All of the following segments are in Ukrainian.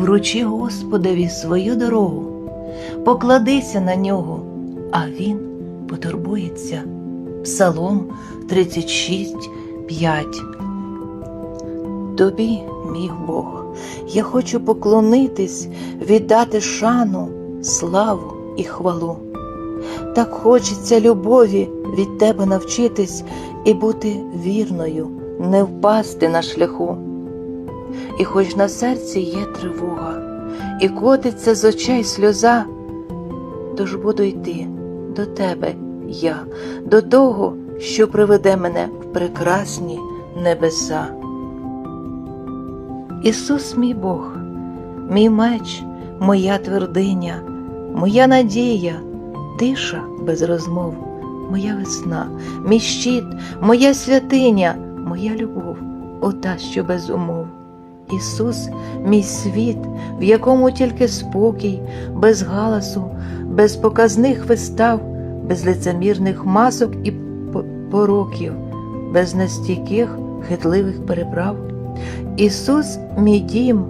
вручи Господові свою дорогу, покладися на нього, а Він потурбується. Псалом 36, 5 Тобі, мій Бог, я хочу поклонитись, віддати шану, славу і хвалу. Так хочеться любові від тебе навчитись і бути вірною, не впасти на шляху. І хоч на серці є тривога, і котиться з очей сльоза, тож буду йти до тебе я, до того, що приведе мене в прекрасні небеса. Ісус, мій Бог, мій меч, моя твердиня, моя надія, тиша без розмов, моя весна, мій щит, моя святиня, моя любов, ота, що без умов. Ісус, мій світ, в якому тільки спокій, без галасу, без показних вистав, без лицемірних масок і пороків, без настійких хитливих переправ. Ісус, мій дім,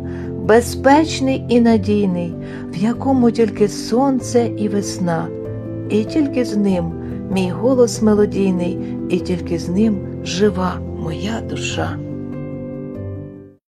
безпечний і надійний, в якому тільки сонце і весна, і тільки з ним мій голос мелодійний, і тільки з ним жива моя душа.